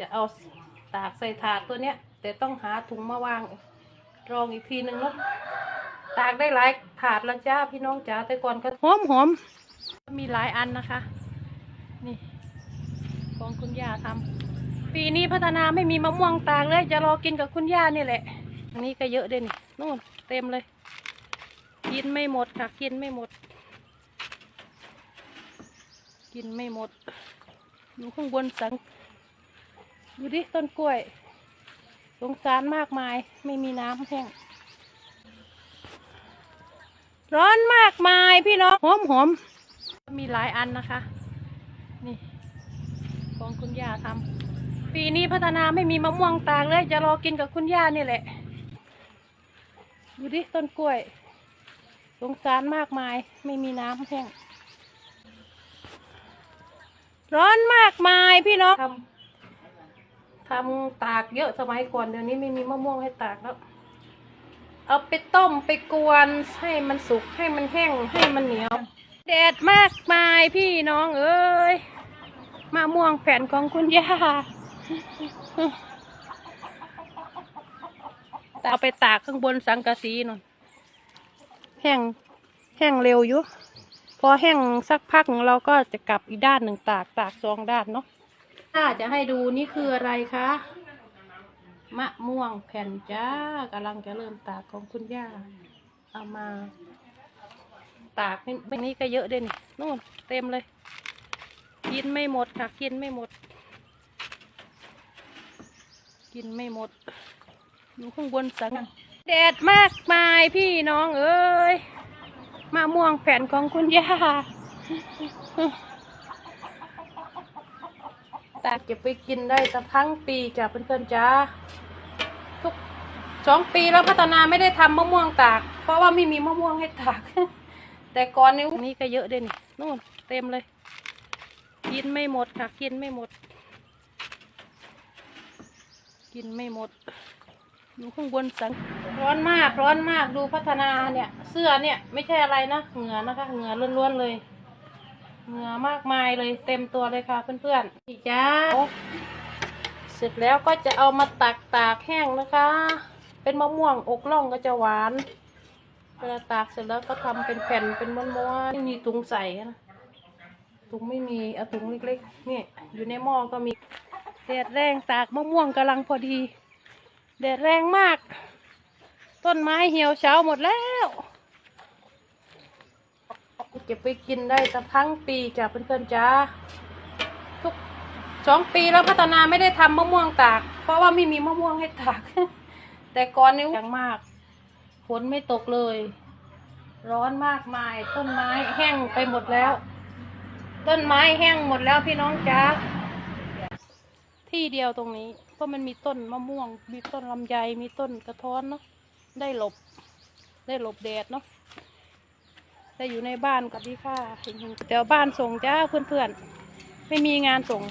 จะเอาตากใส่ถาดตัวเนี้ย แต่ต้องหาถุงมาวาง รองอีกทีหนึ่งเนาะตากได้หลายถาดแล้วจ้าพี่น้องจ๋าแต่ก่อนก็หอมหอมมีหลายอันนะคะ นี่ ของคุณย่าทำปีนี้พัฒนาไม่มีมะม่วงตากเลย จะรอกินกับคุณย่านี่แหละอันนี้ก็เยอะเด่นนู่นเต็มเลย กินไม่หมดค่ะ กินไม่หมด กินไม่หมดอยู่ข้างบนสัง ดูดิต้นกล้วย สงสารมากมายไม่มีน้ำแห้ง ร้อนมากมายพี่น้องหอมหอมมีหลายอันนะคะ นี่ ของคุณย่าทำปีนี้พัฒนาไม่มีมะม่วงตากเลย จะรอกินกับคุณย่านี่แหละ ดูดิต้นกล้วย สงสารมากมายไม่มีน้ำแห้ง ร้อนมากมายพี่น้อง ทำตากเยอะสมัยก่อนเดี๋ยวนี้ไม่มีมะม่วงให้ตากแล้ว เอาไปต้มไปกวนให้มันสุกให้มันแห้งให้มันเหนียว แดดมากมายพี่น้องเอ้ยมะม่วงแผ่นของคุณย่าเอาไปตากข้างบนสังกะสีนนแห้งแห้งเร็วอยู่ พอแห้งสักพักเราก็จะกลับอีกด้านหนึ่งตากตากสองด้านเนาะ ถ้าจะให้ดูนี่คืออะไรคะ มะม่วงแผ่นจ้ากำลังจะเริ่มตากของคุณย่า เอามา ตากนี่นี่นี่ก็เยอะเด่นนู่นเต็มเลย กินไม่หมดค่ะ กินไม่หมด กินไม่หมดอยู่ข้างบนสังแดดมากมายพี่น้องเอ้ยมะม่วงแผ่นของคุณย่า ตากเก็บไปกินได้ตะพังปีจ้ะเพื่อนๆจ้าทุกสองปีแล้วพัฒนาไม่ได้ทำมะม่วงตาก เพราะว่าไม่มีมะม่วงให้ตาก แต่ก่อนนี้นี่ก็เยอะเด่นนู่นเต็มเลย กินไม่หมดค่ะ กินไม่หมด กินไม่หมดอยู่ข้างบนสังร้อนมากร้อนมากดูพัฒนาเนี่ย เสื้อเนี่ยไม่ใช่อะไรนะเหงื่อนะคะเหงื่อล้วนๆเลย เหงื่อมากมายเลยเต็มตัวเลยค่ะเพื่อนๆนี่จ้าเสร็จแล้วก็จะเอามาตักตากแห้งนะคะ เป็นมะม่วงอกล่องก็จะหวานเวลาตากเสร็จแล้วก็ทำเป็นแผ่นเป็นม้วนๆไม่มีถุงใส่นะถุงไม่มีเอาถุงเล็กๆนี่อยู่ในหม้อก็มีแดดแรงตากมะม่วงกำลังพอดีแดดแรงมาก ต้นไม้เหี่ยวเฉาหมดแล้ว ก็บไปกินได้ตะพังปีจ้ะเพื่อนๆจ้าทุกสองปีแล้วพัฒนาไม่ได้ทำมะม่วงตาก เพราะว่าไม่มีมะม่วงให้ตาก แต่ก่อนนี้อย่งมากฝนไม่ตกเลย ร้อนมากมายต้นไม้แห้งไปหมดแล้ว ต้นไม้แห้งหมดแล้วพี่น้องจ้าที่เดียวตรงนี้เพราะมันมีต้นมะม่วง มีต้นลำไยมีต้นกระท้อนเนาะได้หลบ ได้หลบแดดเนาะ แต่อยู่ในบ้านกับพี่ค่ะเดี๋ยวบ้านส่งจ้าเพื่อนๆ ไม่มีงานส่ง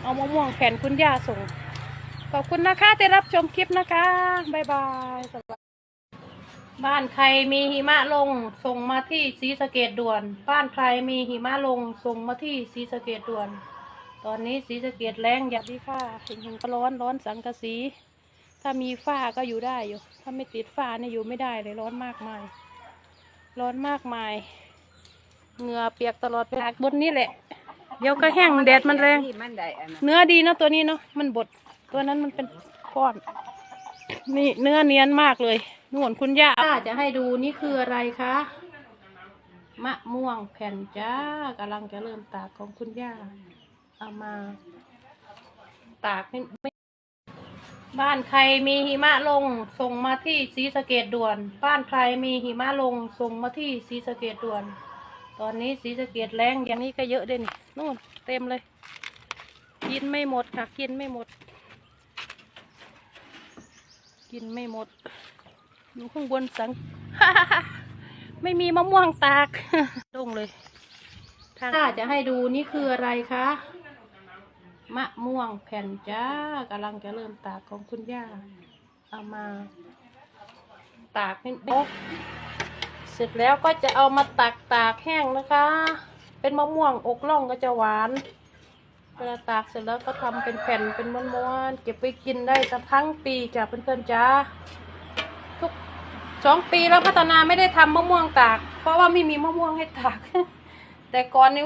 เอามะม่วงแผ่นคุณย่าส่ง ขอบคุณนะคะที่รับชมคลิปนะคะบ๊ายบายสวัสดีบ้านใครมีหิมะลงส่งมาที่ศรีสะเกดด่วน บ้านใครมีหิมะลงส่งมาที่ศรีสะเกดด่วน ตอนนี้ศรีสะเกดแรงอย่าดีค่ะเห็นก็ร้อนร้อนสังกะสี ถ้ามีฝ้าก็อยู่ได้อยู่ ถ้าไม่ติดฝ้าเนี่ยอยู่ไม่ได้เลยร้อนมากมาย ร้อนมากมายเหงื่อเปียกตลอดไปบนนี้แหละ เดี๋ยวก็แห้งแดดมันแรง มันได้อันนั้นเนื้อดีเนาะตัวนี้เนาะมันบดตัวนั้นมันเป็นก้อน นี่เนื้อเนียนมากเลยนุ่นคุณย่าจะให้ดูนี่คืออะไรคะมะม่วงแผ่นจ้ากำลังจะเริ่มตากของคุณย่า เอามา ตากไม่ไม่ บ้านใครมีหิมะลงส่งมาที่ศรีสะเกดด่วน บ้านใครมีหิมะลงส่งมาที่ศรีสะเกดด่วน ตอนนี้ศรีสะเกดแรงอย่างนี้ก็เยอะเด่นนู่นเต็มเลย กินไม่หมดค่ะ กินไม่หมด กินไม่หมดอยู่ข้างบนสัง ไม่มีมะม่วงตากตรงเลยถ้าจะให้ดูนี่คืออะไรคะ มะม่วงแผ่นจ้ากำลังจะเริ่มตากของคุณย่า เอามา ตากให้เสร็จแล้วก็จะเอามาตักตากแห้งนะคะ เป็นมะม่วงอกล่องก็จะหวานเวลาตากเสร็จแล้วก็ทำเป็นแผ่นเป็นม้วนๆเก็บไปกินได้สักพังปีจ้ะเพื่อนๆจ้าทุกสองปีแล้วพัฒนาไม่ได้ทำมะม่วงตาก เพราะว่าไม่มีมะม่วงให้ตาก แต่ก่อนนี้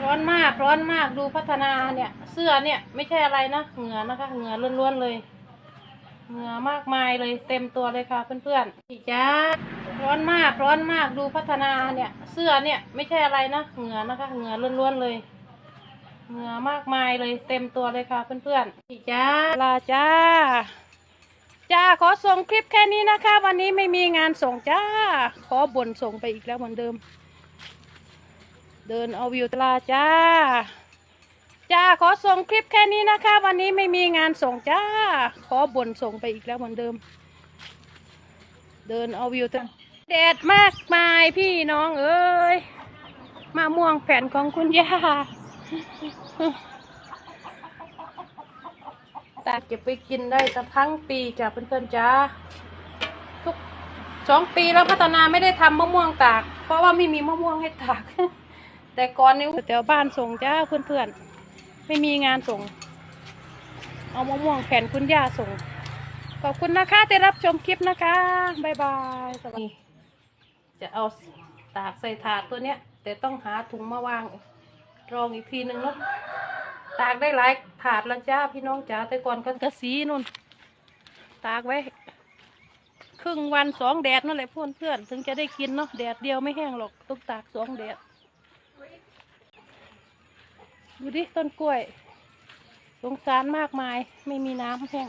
ร้อนมากร้อนมากดูพัฒนาเนี่ย เสื้อเนี่ยไม่ใช่อะไรนะเหงื่อนะคะเหงื่อล้วนๆเลยเหงื่อมากมายเลยเต็มตัวเลยค่ะเพื่อนๆพี่จ้าร้อนมากร้อนมากดูพัฒนาเนี่ย เสื้อเนี่ยไม่ใช่อะไรนะเหงื่อนะคะเหงื่อล้วนๆเลยเหงื่อมากมายเลยเต็มตัวเลยค่ะเพื่อนๆพี่จ้าลาจ้าจ้าขอส่งคลิปแค่นี้นะคะ วันนี้ไม่มีงานส่งจ้า ขอบ่นส่งไปอีกแล้วเหมือนเดิม เดินเอาวิวตลาจ้า จ้าขอส่งคลิปแค่นี้นะคะ วันนี้ไม่มีงานส่งจ้า ขอบ่นส่งไปอีกแล้วเหมือนเดิม เดินเอาวิวตลาแดดมากมายพี่น้องเอ้ยมะม่วงแผ่นของคุณย่าตากเก็บไปกินได้สักพังปีจ้ะเพื่อนๆจ้าทุกสองปีแล้วพัฒนาไม่ได้ทำมะม่วงตาก เพราะว่าไม่มีมะม่วงให้ตาก แต่ก่อนนี้แถวบ้านส่งจ้าเพื่อนๆ ไม่มีงานส่ง เอามะม่วงแผ่นคุณย่าส่ง ขอบคุณนะคะที่รับชมคลิปนะคะบ๊ายบายสวัสดีจะเอาตากใส่ถาดตัวเนี้ย แต่ต้องหาถุงมาวาง รองอีกทีหนึ่งเนาะตากได้หลายถาดแล้วจ้าพี่น้องจ๋าแต่ก่อนก็กระสีนุ่น ตากไว้ ครึ่งวันสองแดดนั่นแหละเพื่อนเพื่อนๆถึงจะได้กินเนาะแดดเดียวไม่แห้งหรอกต้องตากสองแดด ดูดิต้นกล้วย สงสารมากมายไม่มีน้ำแห้ง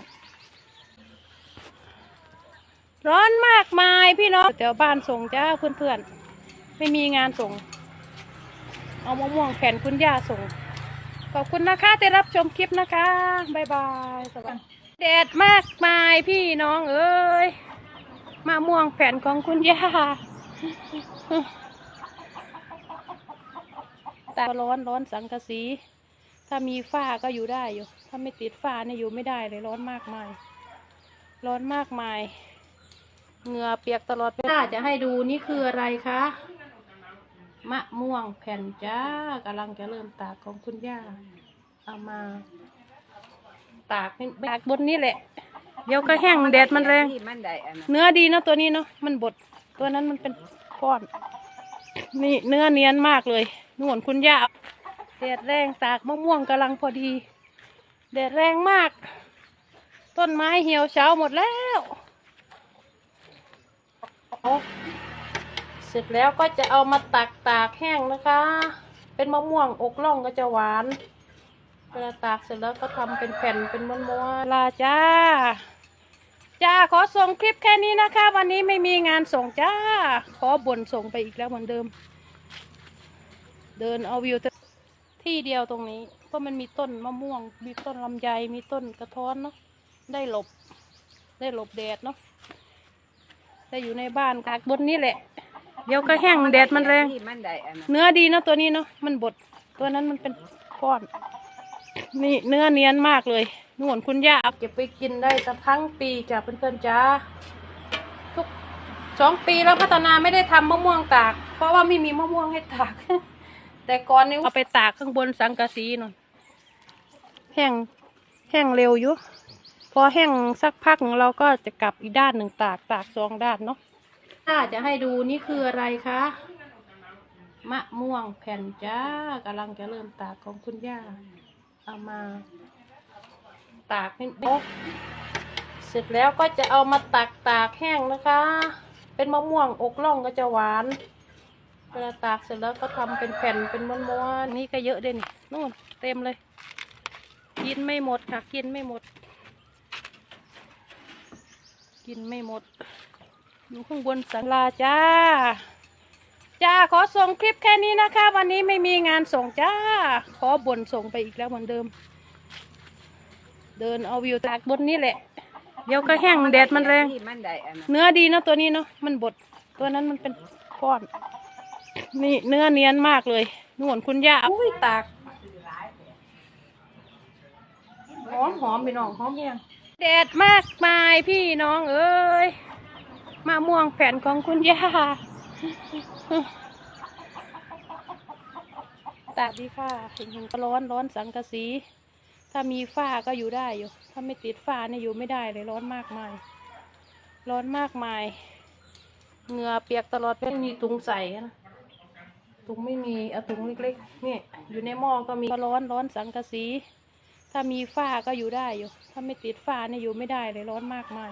ร้อนมากมายพี่น้องแถวบ้านส่งจ้าเพื่อนเพื่อนๆ ไม่มีงานส่ง เอามะม่วงแผ่นคุณย่าส่ง ขอบคุณนะคะที่รับชมคลิปนะคะ บ๊ายบายสวัสดีแดดมากมายพี่น้องเอ้ยมะม่วงแผ่นของคุณย่า ตาร้อนร้อนสังกะสี ถ้ามีฝ้าก็อยู่ได้อยู่ ถ้าไม่ติดฝ้าเนี่ยอยู่ไม่ได้เลยร้อนมากมาย ร้อนมากมาย เหงื่อเปียกตลอดเวลาจะให้ดูนี่คืออะไรคะ มะม่วงแผ่นจ้ากำลังจะเริ่มตากของคุณย่า เอามา ตากให้ตากบนนี้แหละ เดี๋ยวก็แห้งแดดมันแรงที่มันได้อันนั้นเนื้อดีเนาะตัวนี้เนาะ มันบด ตัวนั้นมันเป็นก้อน นี่เนื้อเนียนมากเลย นุ่นคุณย่าแดดแรงตากมะม่วงกำลังพอดีแดดแรงมาก ต้นไม้เหี่ยวเฉาหมดแล้วเสร็จแล้วก็จะเอามาตักตากแห้งนะคะ เป็นมะม่วงอกล่องก็จะหวานเวลาตากเสร็จแล้วก็ทำเป็นแผ่นเป็นม้วนๆลาจ้า จ้าขอส่งคลิปแค่นี้นะคะ วันนี้ไม่มีงานส่งจ้า ขอบ่นส่งไปอีกแล้วเหมือนเดิม เดินเอาวิวที่เดียวตรงนี้ เพราะมันมีต้นมะม่วง มีต้นลำไย มีต้นกระท้อนเนาะ ได้หลบ ได้หลบแดดเนาะได้อยู่ในบ้านตากบนนี้แหละ เดี๋ยวก็แห้งแดดมันแรง มันได้อันนั้นเนื้อดีเนาะตัวนี้เนาะ มันบด ตัวนั้นมันเป็นก้อน นี่เนื้อเนียนมากเลยนุ่นคุณย่าเก็บไปกินได้สักพังปีจ้ะเพื่อนๆจ้า ทุกสองปีแล้วพัฒนาไม่ได้ทำมะม่วงตาก เพราะว่าไม่มีมะม่วงให้ตาก แต่ก่อนนี้เอาไปตากข้างบนสังกะสีนนแห้งแห้งเร็วอยู่พอแห้งสักพักเราก็จะกลับอีกด้านหนึ่งตากตากสองด้านเนาะถ้าจะให้ดูนี่คืออะไรคะมะม่วงแผ่นจ้ากำลังจะเริ่มตากของคุณย่า เอามา ตากให้โอ๊ะเสร็จแล้วก็จะเอามาตักตากแห้งนะคะ เป็นมะม่วงอกล่องก็จะหวาน เวลาตากเสร็จแล้วก็ทำเป็นแผ่นเป็นม้วนๆนี่ก็เยอะเด่นนู่นเต็มเลย กินไม่หมดค่ะ กินไม่หมด กินไม่หมดอยู่ข้างบนสังลาจ้า จ้าขอส่งคลิปแค่นี้นะคะ วันนี้ไม่มีงานส่งจ้า ขอบ่นส่งไปอีกแล้วเหมือนเดิม เดินเอาวิวตากบนนี้แหละ เดี๋ยวก็แห้งแดดมันแรง เนื้อดีเนาะตัวนี้เนาะมันบด ตัวนั้นมันเป็นก้อน นี่เนื้อเนียนมากเลยนุ่นคุณย่าอุ้ยตากหอมหอมไปน้องหอมยังแดดมากมายพี่น้องเอ้ยมะม่วงแผ่นของคุณย่าตากดีค่ะเห็นๆก็ร้อนร้อนสังกะสี ถ้ามีฝ้าก็อยู่ได้อยู่ ถ้าไม่ติดฝ้าเนี่ยอยู่ไม่ได้เลยร้อนมากมาย ร้อนมากมายเหงื่อเปียกตลอดไม่มีถุงใส่นะ ถุงไม่มีเอาถุงเล็กๆนี่อยู่ในหม้อก็มีร้อนร้อนสังกะสี ถ้ามีฝ้าก็อยู่ได้อยู่ ถ้าไม่ติดฝ้าเนี่ยอยู่ไม่ได้เลยร้อนมากมาย